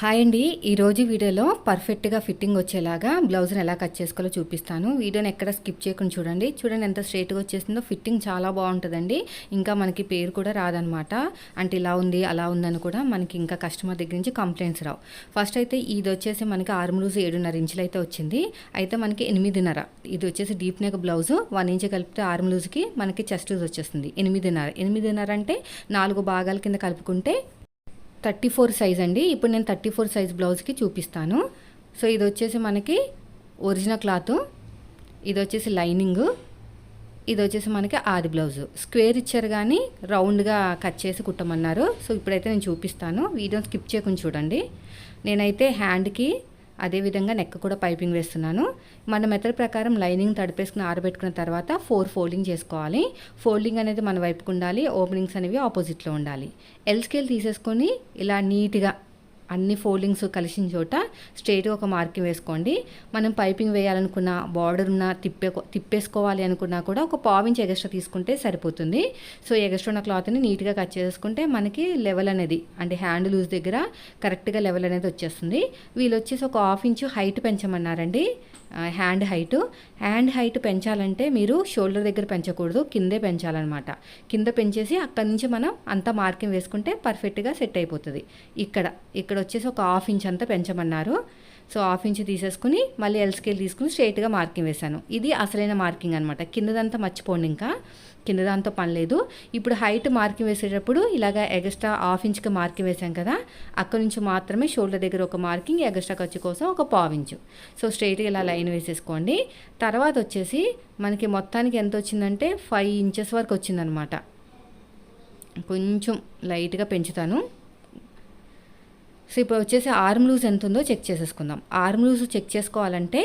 Hi అండి. ఈరోజు వీడియోలో పర్ఫెక్ట్గా ఫిట్టింగ్ వచ్చేలాగా బ్లౌజ్ని ఎలా కట్ చేసుకోవాలో చూపిస్తాను. వీడియోని ఎక్కడ స్కిప్ చేయకుండా చూడండి. చూడండి ఎంత స్ట్రైట్గా వచ్చేసిందో. ఫిట్టింగ్ చాలా బాగుంటుందండి. ఇంకా మనకి పేరు కూడా రాదనమాట. అంటే ఇలా ఉంది అలా ఉందని కూడా మనకి ఇంకా కస్టమర్ దగ్గర నుంచి కంప్లైంట్స్ రావు. ఫస్ట్ అయితే ఇది వచ్చేసి మనకి ఆర్మలూజ్ ఏడున్నర ఇంచులు అయితే వచ్చింది. అయితే మనకి ఎనిమిదిన్నర. ఇది వచ్చేసి deep neck blouse. One inch కలిపితే ఆర్మ్ లూజ్కి మనకి చెస్ట్ వచ్చేస్తుంది. ఎనిమిదిన్నర. ఎనిమిదిన్నర అంటే నాలుగు భాగాల కింద కలుపుకుంటే థర్టీ ఫోర్ సైజ్ అండి. ఇప్పుడు నేను థర్టీ ఫోర్ సైజ్ బ్లౌజ్కి చూపిస్తాను. సో ఇది వచ్చేసి మనకి ఒరిజినల్ క్లాత్. ఇది వచ్చేసి లైనింగ్. ఇది వచ్చేసి మనకి ఆది బ్లౌజ్. స్క్వేర్ ఇచ్చారు కానీ రౌండ్గా కట్ చేసి కుట్టమన్నారు. సో ఇప్పుడైతే నేను చూపిస్తాను. వీడియో స్కిప్ చేయకుండా చూడండి. నేనైతే హ్యాండ్కి అదేవిధంగా నెక్ కూడా పైపింగ్ వేస్తున్నాను. మన మెథడ్ ప్రకారం లైనింగ్ తడిపేసుకుని ఆరబెట్టుకున్న తర్వాత ఫోర్ ఫోల్డింగ్ చేసుకోవాలి. ఫోల్డింగ్ అనేది మన వైపుకు ఉండాలి ఓపెనింగ్స్ అనేవి ఆపోజిట్లో ఉండాలి. ఎల్ స్కేల్ తీసేసుకొని ఇలా నీట్గా అన్ని ఫోల్డింగ్స్ కలిసిన చోట స్ట్రైట్గా ఒక మార్కింగ్ వేసుకోండి. మనం పైపింగ్ వేయాలనుకున్న బార్డర్ ఉన్న తిప్పే తిప్పేసుకోవాలి అనుకున్నా కూడా ఒక పావించి ఎగస్ట్రా తీసుకుంటే సరిపోతుంది. సో ఎగస్ట్రా ఉన్న క్లాత్ని నీట్గా కట్ చేసుకుంటే మనకి లెవెల్ అనేది అంటే హ్యాండ్ లూజ్ దగ్గర కరెక్ట్గా లెవెల్ అనేది వచ్చేస్తుంది. వీళ్ళు వచ్చేసి ఒక హాఫ్ ఇంచు హైట్ పెంచమన్నారండి. హ్యాండ్ హైట్ హ్యాండ్ హైట్ పెంచాలంటే మీరు షోల్డర్ దగ్గర పెంచకూడదు కిందే పెంచాలన్నమాట. కింద పెంచేసి అక్కడి నుంచి మనం అంతా మార్కింగ్ వేసుకుంటే పర్ఫెక్ట్గా సెట్ అయిపోతుంది. ఇక్కడ ఇక్కడ వచ్చేసి ఒక హాఫ్ ఇంచ్ అంతా పెంచమన్నారు. సో హాఫ్ ఇంచ్ తీసేసుకుని మళ్ళీ ఎల్ స్కేల్ తీసుకుని స్ట్రైట్గా మార్కింగ్ వేశాను. ఇది అసలైన మార్కింగ్ అనమాట కిందదంతా మర్చిపోండి ఇంకా. కింద దాంతో పని లేదు. ఇప్పుడు హైట్ మార్కింగ్ వేసేటప్పుడు ఇలాగ ఎగస్ట్రా హాఫ్ ఇంచ్కి మార్కింగ్ వేసాం కదా అక్కడ నుంచి మాత్రమే షోల్డర్ దగ్గర ఒక మార్కింగ్ ఎగస్ట్రా ఖర్చు కోసం ఒక పావు ఇంచు సో స్ట్రైట్గా ఇలా లైన్ వేసేసుకోండి. తర్వాత వచ్చేసి మనకి మొత్తానికి ఎంత వచ్చిందంటే ఫైవ్ ఇంచెస్ వరకు వచ్చిందనమాట. కొంచెం లైట్గా పెంచుతాను. సో ఇప్పుడు వచ్చేసి ఆర్మ్ లూజ్ ఎంత ఉందో చెక్ చేసేసుకుందాం. ఆర్మ్ లూజ్ చెక్ చేసుకోవాలంటే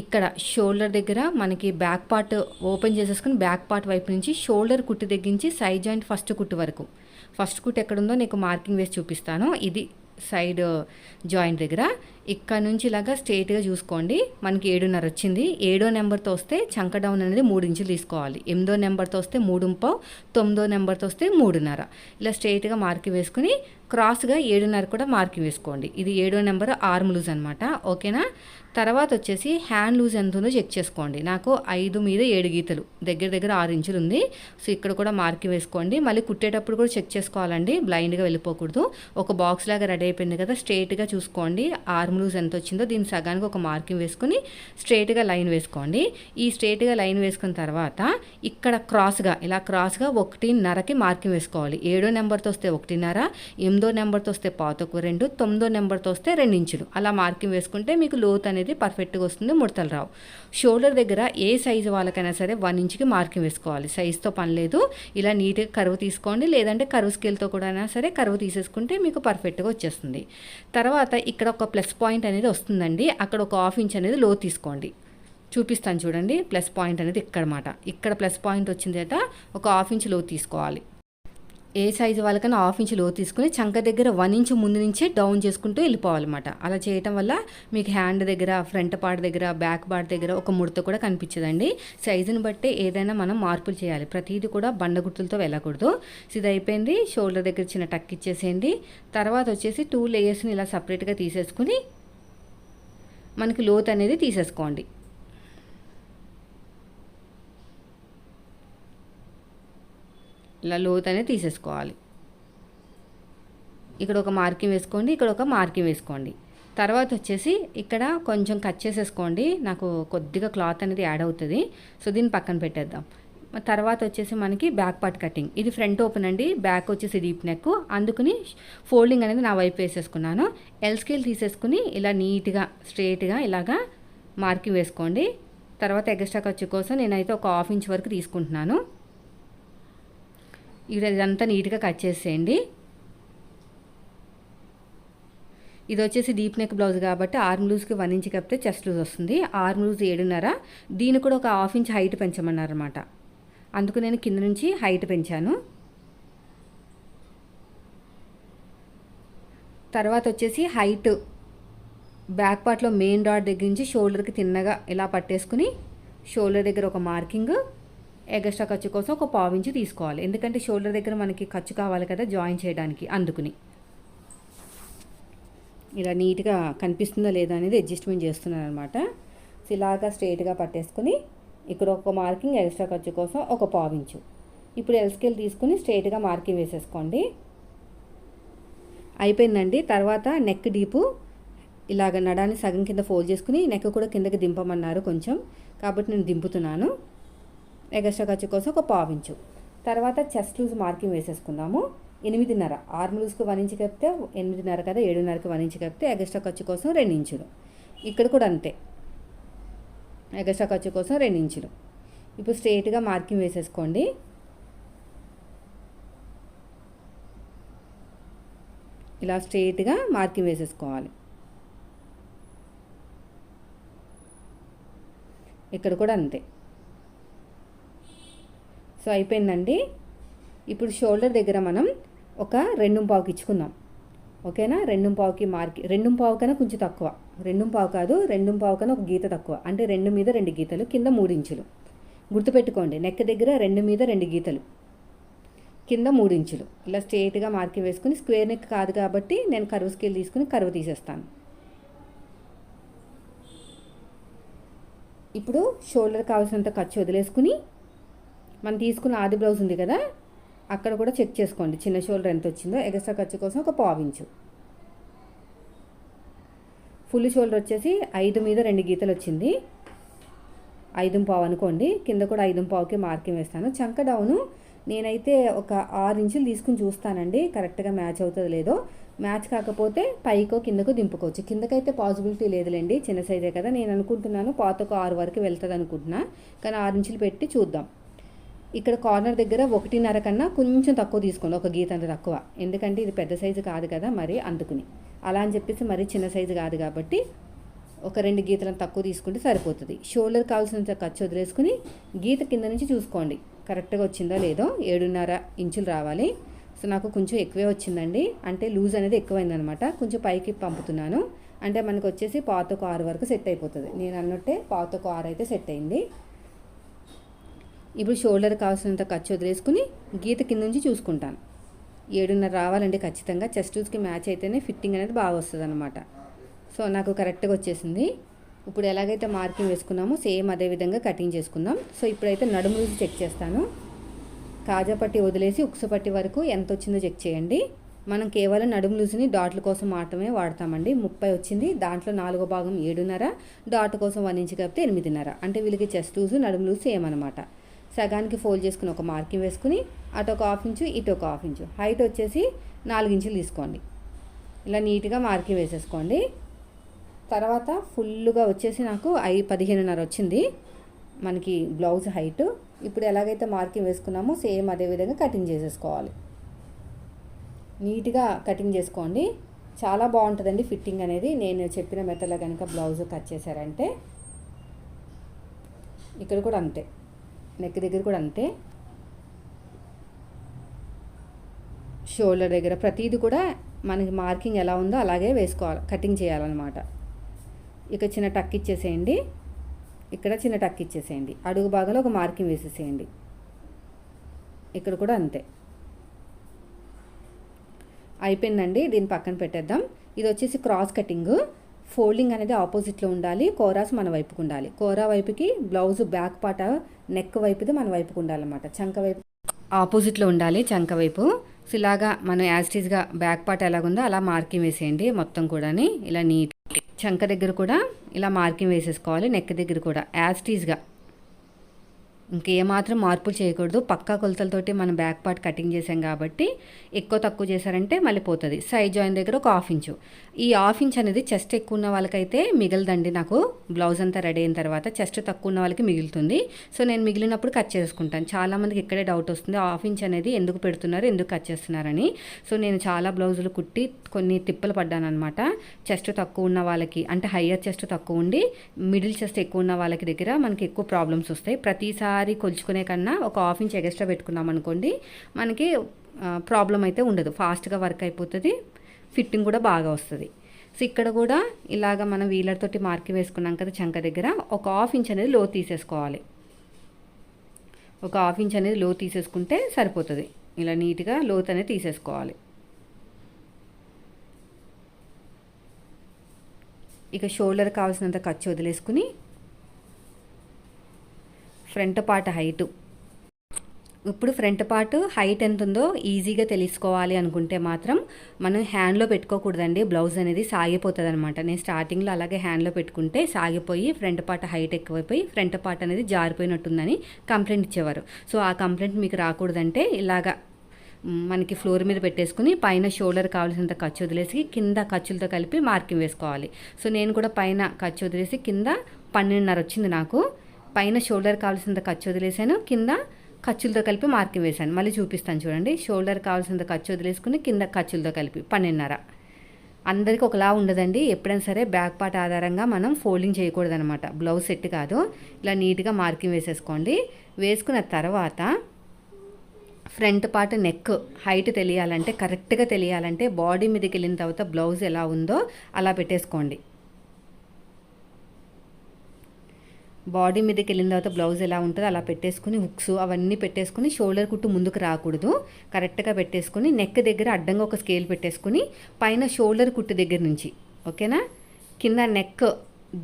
ఇక్కడ షోల్డర్ దగ్గర మనకి బ్యాక్ పార్ట్ ఓపెన్ చేసేసుకుని బ్యాక్ పార్ట్ వైపు నుంచి షోల్డర్ కుట్టు తగ్గించి సైడ్ జాయింట్ ఫస్ట్ కుట్టు వరకు. ఫస్ట్ కుట్టు ఎక్కడుందో నీకు మార్కింగ్ వేసి చూపిస్తాను. ఇది సైడ్ జాయింట్ దగ్గర. ఇక్కడ నుంచి ఇలాగా స్ట్రైట్గా చూసుకోండి. మనకి ఏడున్నర వచ్చింది. ఏడో నెంబర్తో వస్తే చంక డౌన్ అనేది మూడు ఇంచులు తీసుకోవాలి. ఎనిమిదో నెంబర్తో వస్తే మూడు పావు తొమ్మిదో నెంబర్తో వస్తే మూడున్నర. ఇలా స్ట్రైట్గా మార్కింగ్ వేసుకుని క్రాస్గా ఏడున్నర కూడా మార్కింగ్ వేసుకోండి. ఇది ఏడో నెంబర్ ఆర్మ్ లూజ్ అనమాట ఓకేనా? తర్వాత వచ్చేసి హ్యాండ్ లూజ్ ఎంత ఉందో చెక్ చేసుకోండి. నాకు ఐదు మీద ఏడు గీతలు. దగ్గర దగ్గర ఆరు ఇంచులు ఉంది. సో ఇక్కడ కూడా మార్కింగ్ వేసుకోండి. మళ్ళీ కుట్టేటప్పుడు కూడా చెక్ చేసుకోవాలండి. బ్లైండ్గా వెళ్ళిపోకూడదు. ఒక బాక్స్ లాగా రెడీ అయిపోయింది కదా స్ట్రైట్గా చూసుకోండి. ఆర్మ్ లూజ్ ఎంత వచ్చిందో దీని సగానికి ఒక మార్కింగ్ వేసుకుని స్ట్రైట్గా లైన్ వేసుకోండి. ఈ స్ట్రైట్గా లైన్ వేసుకున్న తర్వాత ఇక్కడ క్రాస్గా ఇలా క్రాస్గా ఒకటిన్నరకి మార్కింగ్ వేసుకోవాలి. ఏడో నెంబర్తో వస్తే ఒకటిన్నర ఎనిమిదో నెంబర్తో వస్తే పాతకు రెండు తొమ్మిదో నెంబర్తో వస్తే రెండించులు. అలా మార్కింగ్ వేసుకుంటే మీకు లోత్ అనేది పర్ఫెక్ట్గా వస్తుంది ముడతలు రావు. షోల్డర్ దగ్గర ఏ సైజు వాళ్ళకైనా సరే వన్ ఇంచ్కి మార్కింగ్ వేసుకోవాలి. సైజుతో పని లేదు. ఇలా నీట్గా కరువు తీసుకోండి. లేదంటే కరువు స్కేల్తో కూడా అయినా సరే కరువు తీసేసుకుంటే మీకు పర్ఫెక్ట్గా వచ్చేస్తుంది. తర్వాత ఇక్కడ ఒక ప్లస్ పాయింట్ అనేది వస్తుందండి. అక్కడ ఒక హాఫ్ ఇంచ్ అనేది లో తీసుకోండి. చూపిస్తాను చూడండి. ప్లస్ పాయింట్ అనేది ఇక్కడ మాట ఇక్కడ ప్లస్ పాయింట్ వచ్చిందట. ఒక హాఫ్ ఇంచ్లో తీసుకోవాలి. ఏ సైజు వాళ్ళకైనా హాఫ్ ఇంచ్లో తీసుకుని చంక దగ్గర వన్ ఇంచ్ ముందు నుంచే డౌన్ చేసుకుంటూ వెళ్ళిపోవాలన్నమాట. అలా చేయటం వల్ల మీకు హ్యాండ్ దగ్గర ఫ్రంట్ పార్ట్ దగ్గర బ్యాక్ పార్ట్ దగ్గర ఒక ముడత కూడా కనిపించదండి. సైజుని బట్టి ఏదైనా మనం మార్పులు చేయాలి. ప్రతిదీ కూడా బండ గుర్తులతో వెళ్ళకూడదు. ఇది అయిపోయింది. షోల్డర్ దగ్గర చిన్న టక్ ఇచ్చేసేయండి. తర్వాత వచ్చేసి టూ లేయర్స్ని ఇలా సపరేట్గా తీసేసుకుని మనకి లోత్ అనేది తీసేసుకోండి. ఇలా లోత్ అనేది తీసేసుకోవాలి. ఇక్కడ ఒక మార్కింగ్ వేసుకోండి ఇక్కడ ఒక మార్కింగ్ వేసుకోండి. తర్వాత వచ్చేసి ఇక్కడ కొంచెం కట్ చేసేసుకోండి. నాకు కొద్దిగా క్లాత్ అనేది యాడ్ అవుతుంది. సో దీన్ని పక్కన పెట్టేద్దాం. తర్వాత వచ్చేసి మనకి బ్యాక్ పార్ట్ కటింగ్. ఇది ఫ్రంట్ ఓపెన్ అండి. బ్యాక్ వచ్చేసి డీప్ నెక్. అందుకుని ఫోల్డింగ్ అనేది నా వైపు వేసేసుకున్నాను. ఎల్ స్కేల్ తీసేసుకుని ఇలా నీట్గా స్ట్రేట్గా ఇలాగా మార్కింగ్ వేసుకోండి. తర్వాత ఎగస్ట్రా ఖర్చు కోసం నేనైతే ఒక హాఫ్ ఇంచ్ వరకు తీసుకుంటున్నాను. ఇది ఇదంతా నీట్గా కట్ చేసేయండి. ఇది వచ్చేసి డీప్ నెక్ బ్లౌజ్ కాబట్టి ఆర్మ్ లూజ్కి వన్ ఇంచ్ కప్పితే చెస్ట్ లూజ్ వస్తుంది. ఆర్మ్ లూజ్ ఏడున్నర. దీన్ని కూడా ఒక హాఫ్ ఇంచ్ హైట్ పెంచమన్నారన్నమాట. అందుకు నేను కింద నుంచి హైట్ పెంచాను. తర్వాత వచ్చేసి హైట్ బ్యాక్ పార్ట్లో మెయిన్ డాట్ దగ్గర నుంచి షోల్డర్కి తిన్నగా ఇలా పట్టేసుకుని షోల్డర్ దగ్గర ఒక మార్కింగ్ ఎగస్ట్రా ఖర్చు కోసం ఒక పావించి తీసుకోవాలి. ఎందుకంటే షోల్డర్ దగ్గర మనకి ఖర్చు కావాలి కదా జాయిన్ చేయడానికి అందుకుని. ఇలా నీట్గా కనిపిస్తుందో లేదా అనేది అడ్జస్ట్మెంట్ చేస్తున్నాను అనమాట సో ఇలాగా స్ట్రైట్గా పట్టేసుకుని ఇక్కడ ఒక మార్కింగ్ ఎక్స్ట్రా ఖర్చు కోసం ఒక పావించు ఇప్పుడు ఎల్స్కేల్ తీసుకుని స్ట్రైట్గా మార్కింగ్ వేసేసుకోండి. అయిపోయిందండి. తర్వాత నెక్ డీపు ఇలాగ నడాన్ని సగం కింద ఫోల్డ్ చేసుకుని నెక్ కూడా కిందకి దింపమన్నారు కొంచెం. కాబట్టి నేను దింపుతున్నాను. ఎగస్ట్రా ఖర్చు కోసం ఒక పావించు తర్వాత చెస్ట్ లూజ్ మార్కింగ్ వేసేసుకుందాము. ఎనిమిదిన్నర. ఆర్మ్ లూజ్కి వన్ ఇంచ్ కప్పితే ఎనిమిదిన్నర కదా ఏడున్నరకి వన్ ఇంచ్ కప్పితే ఎగస్ట్రా ఖర్చు కోసం రెండు ఇంచులు. ఇక్కడ కూడా అంతే. ఎగస్ట్రా ఖర్చు కోసం రెండు ఇంచులు. ఇప్పుడు స్ట్రేట్గా మార్కింగ్ వేసేసుకోండి. ఇలా స్ట్రేట్గా మార్కింగ్ వేసేసుకోవాలి. ఇక్కడ కూడా అంతే. సో అయిపోయిందండి. ఇప్పుడు షోల్డర్ దగ్గర మనం ఒక రెండు పావుకి ఇచ్చుకుందాం ఓకేనా? రెండు పావుకి మార్కి రెండు పావు కన్నా కొంచెం తక్కువ. రెండు పావు కాదు రెండు పావు కన్నా ఒక గీత తక్కువ. అంటే రెండు మీద రెండు గీతలు కింద మూడు ఇంచులు. గుర్తుపెట్టుకోండి నెక్ దగ్గర రెండు మీద రెండు గీతలు కింద మూడు ఇంచులు. ఇలా స్ట్రేట్గా మార్కింగ్ వేసుకుని స్క్వేర్ నెక్ కాదు కాబట్టి నేను కరువు స్కేల్ తీసుకుని కరువు తీసేస్తాను. ఇప్పుడు షోల్డర్ కావాల్సినంత ఖర్చు వదిలేసుకుని మనం తీసుకున్న ఆది బ్లౌజ్ ఉంది కదా అక్కడ కూడా చెక్ చేసుకోండి. చిన్న షోల్డర్ ఎంత వచ్చిందో ఎగస్ట్రా ఖర్చు కోసం ఒక పావించు ఫుల్ షోల్డర్ వచ్చేసి ఐదు మీద రెండు గీతలు వచ్చింది. ఐదు పావు అనుకోండి కింద కూడా ఐదు పావుకి మార్కింగ్ వేస్తాను. చంక డౌను నేనైతే ఒక ఆరు ఇంచులు తీసుకుని చూస్తానండి కరెక్ట్గా మ్యాచ్ అవుతుందో లేదో. మ్యాచ్ కాకపోతే పైకో కిందకో దింపుకోవచ్చు. కిందకైతే పాసిబిలిటీ లేదులేండి చిన్న సైజే కదా. నేను అనుకుంటున్నాను పాతకు ఆరు వరకు వెళ్తుంది అనుకుంటున్నా. కానీ ఆరు ఇంచులు పెట్టి చూద్దాం. ఇక్కడ కార్నర్ దగ్గర ఒకటిన్నర కన్నా కొంచెం తక్కువ తీసుకోండి. ఒక గీత అంత తక్కువ. ఎందుకంటే ఇది పెద్ద సైజు కాదు కదా మరి అందుకుని. అలా అని చెప్పేసి మరీ చిన్న సైజు కాదు కాబట్టి ఒక రెండు గీతలను తక్కువ తీసుకుంటే సరిపోతుంది. షోల్డర్ కావాల్సినంత ఖర్చు వదిలేసుకుని గీత కింద నుంచి చూసుకోండి. కరెక్ట్గా వచ్చిందో లేదో ఏడున్నర ఇంచులు రావాలి. సో నాకు కొంచెం ఎక్కువే వచ్చిందండి. అంటే లూజ్ అనేది ఎక్కువైందనమాట. కొంచెం పైకి పంపుతున్నాను. అంటే మనకు వచ్చేసి పాతకు ఆరు వరకు సెట్ అయిపోతుంది. నేను అన్నట్టే పాతకు ఆరు అయితే సెట్ అయింది. ఇప్పుడు షోల్డర్ కావాల్సినంత ఖర్చు వదిలేసుకుని గీత కింద నుంచి చూసుకుంటాను. ఏడున్నర రావాలండి ఖచ్చితంగా చెస్టూస్కి మ్యాచ్ అయితేనే ఫిట్టింగ్ అనేది బాగా వస్తుంది అనమాట సో నాకు కరెక్ట్గా వచ్చేసింది. ఇప్పుడు ఎలాగైతే మార్కింగ్ వేసుకున్నామో సేమ్ అదే విధంగా కటింగ్ చేసుకుందాం. సో ఇప్పుడైతే నడుము లూజ్ చెక్ చేస్తాను. కాజాపట్టి వదిలేసి ఉక్సపట్టి వరకు ఎంత వచ్చిందో చెక్ చేయండి. మనం కేవలం నడుము లూజుని డాట్ల కోసం మాత్రమే వాడతామండి. ముప్పై వచ్చింది దాంట్లో నాలుగో భాగం ఏడున్నర డాట్ కోసం వన్ ఇంచ్ కలిపితే ఎనిమిదిన్నర. అంటే వీళ్ళకి చెస్ట్ లూజ్ నడుము లూజ్ సేమ్ అనమాట సగానికి ఫోల్డ్ చేసుకుని ఒక మార్కింగ్ వేసుకుని అటు ఒక హాఫ్ ఇంచు ఇటు ఒక హాఫ్ ఇంచు. హైట్ వచ్చేసి నాలుగు ఇంచులు తీసుకోండి. ఇలా నీట్గా మార్కింగ్ వేసేసుకోండి. తర్వాత ఫుల్గా వచ్చేసి నాకు ఐ పదిహేనున్నర వచ్చింది. మనకి బ్లౌజ్ హైట్. ఇప్పుడు ఎలాగైతే మార్కింగ్ వేసుకున్నామో సేమ్ అదే విధంగా కటింగ్ చేసేసుకోవాలి. నీట్గా కటింగ్ చేసుకోండి. చాలా బాగుంటుందండి ఫిట్టింగ్ అనేది. నేను చెప్పిన మెథడ్లో కనుక బ్లౌజ్ కట్ చేశారంటే ఇక్కడ కూడా అంతే. నెక్ దగ్గర కూడా అంతే. షోల్డర్ దగ్గర ప్రతిదీ కూడా మనకి మార్కింగ్ ఎలా ఉందో అలాగే వేసుకోవాలి కటింగ్ చేయాలన్నమాట. ఇక చిన్న టక్ ఇచ్చేసేయండి. ఇక్కడ చిన్న టక్ ఇచ్చేసేయండి. అడుగు భాగంలో ఒక మార్కింగ్ వేసేసేయండి. ఇక్కడ కూడా అంతే. అయిపోయిందండి. దీన్ని పక్కన పెట్టేద్దాం. ఇది వచ్చేసి క్రాస్ కటింగు. ఫోల్డింగ్ అనేది ఆపోజిట్లో ఉండాలి కోరాస్ మన వైపుకు ఉండాలి. కోరా వైపుకి బ్లౌజ్ బ్యాక్ పాట నెక్ వైపుది మన వైపుకు ఉండాలన్నమాట. చంక వైపు ఆపోజిట్లో ఉండాలి చంక వైపు. సో ఇలాగా మనం యాజ్టీజ్గా బ్యాక్ పార్ట్ ఎలాగుందో అలా మార్కింగ్ వేసేయండి మొత్తం కూడాని. ఇలా నీట్ చంక దగ్గర కూడా ఇలా మార్కింగ్ వేసేసుకోవాలి నెక్ దగ్గర కూడా. యాజ్టీజ్గా ఇంకేమాత్రం మార్పులు చేయకూడదు. పక్కా కొలతలతోటి మనం బ్యాక్ పార్ట్ కటింగ్ చేసాం కాబట్టి ఎక్కువ తక్కువ చేశారంటే మళ్ళీ పోతుంది. సైడ్ జాయిన్ దగ్గర ఒక హాఫ్ ఇంచు. ఈ హాఫ్ ఇంచ్ అనేది చెస్ట్ ఎక్కువ ఉన్న వాళ్ళకైతే మిగలదండి నాకు. బ్లౌజ్ అంతా రెడీ అయిన తర్వాత చెస్ట్ తక్కువ ఉన్న వాళ్ళకి మిగులుతుంది. సో నేను మిగిలినప్పుడు కట్ చేసుకుంటాను. చాలామందికి ఇక్కడే డౌట్ వస్తుంది. హాఫ్ ఇంచ్ అనేది ఎందుకు పెడుతున్నారు? ఎందుకు కట్ చేస్తున్నారని. సో నేను చాలా బ్లౌజులు కుట్టి కొన్ని తిప్పలు పడ్డాను అనమాట చెస్ట్ తక్కువ ఉన్న వాళ్ళకి అంటే హయ్యర్ చెస్ట్ తక్కువ ఉండి మిడిల్ చెస్ట్ ఎక్కువ ఉన్న వాళ్ళకి దగ్గర మనకి ఎక్కువ ప్రాబ్లమ్స్ వస్తాయి. ప్రతిసారి కొలుచుకునే కన్నా ఒక హాఫ్ ఇంచ్ ఎక్స్ట్రా పెట్టుకున్నాం అనుకోండి మనకి ప్రాబ్లం అయితే ఉండదు. ఫాస్ట్గా వర్క్ అయిపోతుంది ఫిట్టింగ్ కూడా బాగా వస్తుంది. సో ఇక్కడ కూడా ఇలాగ మనం వీలర్ తోటి మార్కింగ్ వేసుకున్నాం కదా చంక దగ్గర ఒక హాఫ్ ఇంచ్ అనేది లో తీసేసుకోవాలి. ఒక హాఫ్ ఇంచ్ అనేది లో తీసేసుకుంటే సరిపోతుంది. ఇలా నీట్గా లోత్ అనేది తీసేసుకోవాలి. ఇక షోల్డర్ కావాల్సినంత ఖర్చు వదిలేసుకుని ఫ్రంట్ పార్ట్ హైటు. ఇప్పుడు ఫ్రంట్ పార్ట్ హైట్ ఎంత ఉందో ఈజీగా తెలుసుకోవాలి అనుకుంటే మాత్రం మనం హ్యాండ్లో పెట్టుకోకూడదండి. బ్లౌజ్ అనేది సాగిపోతుంది అనమాట నేను స్టార్టింగ్లో అలాగే హ్యాండ్లో పెట్టుకుంటే సాగిపోయి ఫ్రంట్ పార్ట్ హైట్ ఎక్కువైపోయి ఫ్రంట్ పార్ట్ అనేది జారిపోయినట్టుందని కంప్లైంట్ ఇచ్చేవారు. సో ఆ కంప్లైంట్ మీకు రాకూడదంటే ఇలాగా మనకి ఫ్లోర్ మీద పెట్టేసుకుని పైన షోల్డర్ కావాల్సినంత ఖర్చు వదిలేసి కింద ఖర్చులతో కలిపి మార్కింగ్ వేసుకోవాలి. సో నేను కూడా పైన ఖర్చు వదిలేసి కింద పన్నెండున్నర వచ్చింది నాకు. పైన షోల్డర్ కావాల్సినంత ఖర్చు వదిలేసాను కింద ఖర్చులతో కలిపి మార్కింగ్ వేశాను. మళ్ళీ చూపిస్తాను చూడండి. షోల్డర్ కావాల్సినంత ఖర్చు వదిలేసుకుని కింద ఖర్చులతో కలిపి పన్నెండున్నర. అందరికీ ఒకలా ఉండదండి. ఎప్పుడైనా సరే బ్యాక్ పార్ట్ ఆధారంగా మనం ఫోల్డింగ్ చేయకూడదనమాట బ్లౌజ్ సెట్ కాదు. ఇలా నీట్గా మార్కింగ్ వేసేసుకోండి. వేసుకున్న తర్వాత ఫ్రంట్ పార్ట్ నెక్ హైట్ తెలియాలంటే కరెక్ట్గా తెలియాలంటే బాడీ మీదకి వెళ్ళిన తర్వాత బ్లౌజ్ ఎలా ఉందో అలా పెట్టేసుకోండి. బాడీ మీదకి వెళ్ళిన తర్వాత బ్లౌజ్ ఎలా ఉంటుందో అలా పెట్టేసుకుని హుక్స్ అవన్నీ పెట్టేసుకుని షోల్డర్ కుట్టు ముందుకు రాకూడదు. కరెక్ట్గా పెట్టేసుకుని నెక్ దగ్గర అడ్డంగా ఒక స్కేల్ పెట్టేసుకుని పైన షోల్డర్ కుట్టు దగ్గర నుంచి ఓకేనా? కింద నెక్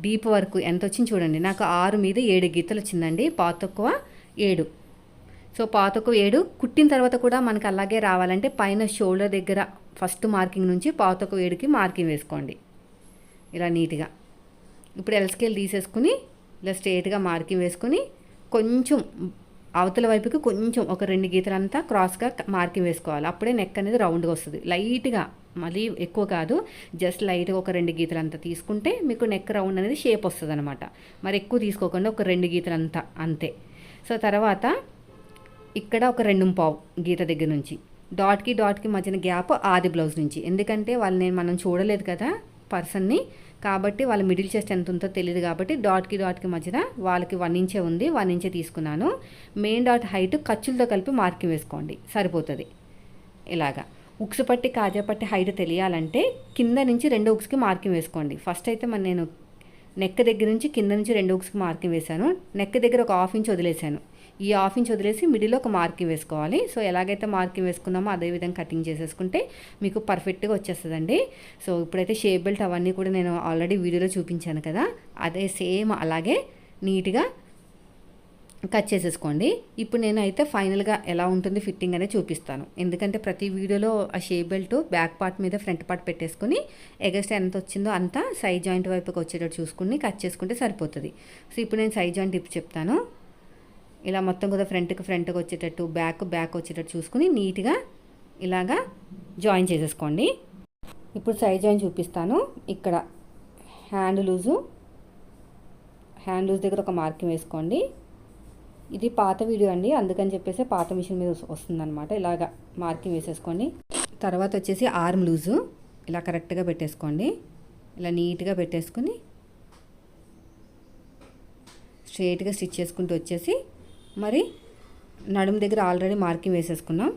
డీప్ వరకు ఎంత వచ్చింది చూడండి. నాకు ఆరు మీద ఏడు గీతలు వచ్చిందండి. పాతక్కువ ఏడు. సో పాతకు ఏడు. కుట్టిన తర్వాత కూడా మనకు అలాగే రావాలంటే పైన షోల్డర్ దగ్గర ఫస్ట్ మార్కింగ్ నుంచి పాతకు ఏడుకి మార్కింగ్ వేసుకోండి. ఇలా నీట్గా. ఇప్పుడు ఎల్ స్కేల్ తీసేసుకుని ఇలా స్ట్రేట్గా మార్కింగ్ వేసుకుని కొంచెం అవతల వైపుకి కొంచెం ఒక రెండు గీతలంతా క్రాస్గా మార్కింగ్ వేసుకోవాలి. అప్పుడే నెక్ అనేది రౌండ్గా వస్తుంది. లైట్గా మళ్ళీ ఎక్కువ కాదు. జస్ట్ లైట్గా ఒక రెండు గీతలంతా తీసుకుంటే మీకు నెక్ రౌండ్ అనేది షేప్ వస్తుంది అనమాట మరి ఎక్కువ తీసుకోకుండా ఒక రెండు గీతలంతా అంతే. సో తర్వాత ఇక్కడ ఒక రెండు పావు గీత దగ్గర నుంచి. డాట్కి డాట్కి మధ్యన గ్యాప్ ఆది బ్లౌజ్ నుంచి. ఎందుకంటే వాళ్ళని మనం చూడలేదు కదా పర్సన్ని. కాబట్టి వాళ్ళ మిడిల్ చెస్ట్ ఎంత ఉందో తెలియదు కాబట్టి డాట్కి డాట్కి మధ్యన వాళ్ళకి వన్ ఇంచే ఉంది వన్ ఇంచే తీసుకున్నాను. మెయిన్ డాట్ హైట్ ఖర్చులతో కలిపి మార్కింగ్ వేసుకోండి సరిపోతుంది. ఇలాగా. ఉక్సు పట్టి కాజా పట్టి హైట్ తెలియాలంటే కింద నుంచి రెండు ఉక్స్కి మార్కింగ్ వేసుకోండి. ఫస్ట్ అయితే మన నేను నెక్ దగ్గర నుంచి కింద నుంచి రెండు హుక్స్కి మార్కింగ్ వేశాను. నెక్ దగ్గర ఒక హాఫ్ ఇంచ్ వదిలేశాను. ఈ హాఫ్ ఇంచ్ వదిలేసి మిడిల్లో ఒక మార్కింగ్ వేసుకోవాలి. సో ఎలాగైతే మార్కింగ్ వేసుకున్నామో అదే విధంగా కటింగ్ చేసేసుకుంటే మీకు పర్ఫెక్ట్గా వచ్చేస్తుందండి. సో ఇప్పుడైతే షేప్ బెల్ట్ అవన్నీ కూడా నేను ఆల్రెడీ వీడియోలో చూపించాను కదా. అదే సేమ్ అలాగే నీట్గా కట్ చేసేసుకోండి. ఇప్పుడు నేను అయితే ఫైనల్గా ఎలా ఉంటుంది ఫిట్టింగ్ అనేది చూపిస్తాను. ఎందుకంటే ప్రతి వీడియోలో ఆ షేప్ బెల్ట్ బ్యాక్ పార్ట్ మీద ఫ్రంట్ పార్ట్ పెట్టేసుకుని ఎగస్ట్ ఎంత వచ్చిందో అంతా సైడ్ జాయింట్ వైపుకి వచ్చేటట్టు చూసుకుని కట్ చేసుకుంటే సరిపోతుంది. సో ఇప్పుడు నేను సైడ్ జాయింట్ టిప్ చెప్తాను. ఇలా మొత్తం కూడా ఫ్రంట్కి ఫ్రంట్కి వచ్చేటట్టు బ్యాక్ బ్యాక్ వచ్చేటట్టు చూసుకుని నీట్గా ఇలాగా జాయిన్ చేసేసుకోండి. ఇప్పుడు సైజ్ జాయిన్ చూపిస్తాను. ఇక్కడ హ్యాండ్ లూజు హ్యాండ్ లూజ్ దగ్గర ఒక మార్కింగ్ వేసుకోండి. ఇది పాత వీడియో అండి. అందుకని చెప్పేసి పాత మిషన్ మీద వస్తుందన్నమాట. ఇలాగా మార్కింగ్ వేసేసుకోండి తర్వాత వచ్చేసి ఆర్మ్ లూజు. ఇలా కరెక్ట్గా పెట్టేసుకోండి. ఇలా నీట్గా పెట్టేసుకుని స్ట్రేట్గా స్టిచ్ చేసుకుంటూ వచ్చేసి మరి నడుము దగ్గర ఆల్రెడీ మార్కింగ్ వేసేసుకున్నాం.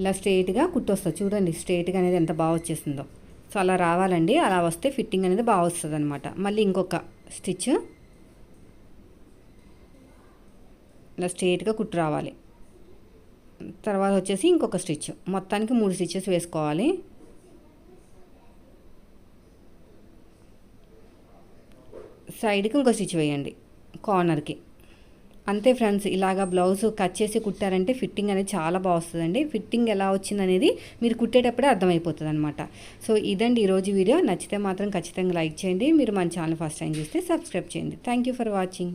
ఇలా స్ట్రేట్గా కుట్టొస్తుంది చూడండి స్ట్రేట్గా అనేది ఎంత బాగా వచ్చేసిందో. సో అలా రావాలండి. అలా వస్తే ఫిట్టింగ్ అనేది బాగా వస్తుంది అనమాట మళ్ళీ ఇంకొక స్టిచ్. ఇలా స్ట్రేట్గా కుట్టు రావాలి. తర్వాత వచ్చేసి ఇంకొక స్టిచ్. మొత్తానికి మూడు స్టిచ్చెస్ వేసుకోవాలి. సైడ్కి ఇంకో స్టిచ్ వేయండి కార్నర్కి. అంతే ఫ్రెండ్స్ ఇలాగా బ్లౌజ్ కట్ చేసి కుట్టారంటే ఫిట్టింగ్ అనేది చాలా బాగుస్తుందండి ఫిట్టింగ్ ఎలా వచ్చింది అనేది మీరు కుట్టేటప్పుడే అర్థమైపోతుంది అనమాట సో ఇదండి ఈరోజు వీడియో. నచ్చితే మాత్రం ఖచ్చితంగా లైక్ చేయండి. మీరు మన ఛానల్ ఫస్ట్ టైం చూస్తే సబ్స్క్రైబ్ చేయండి. Thank you for watching.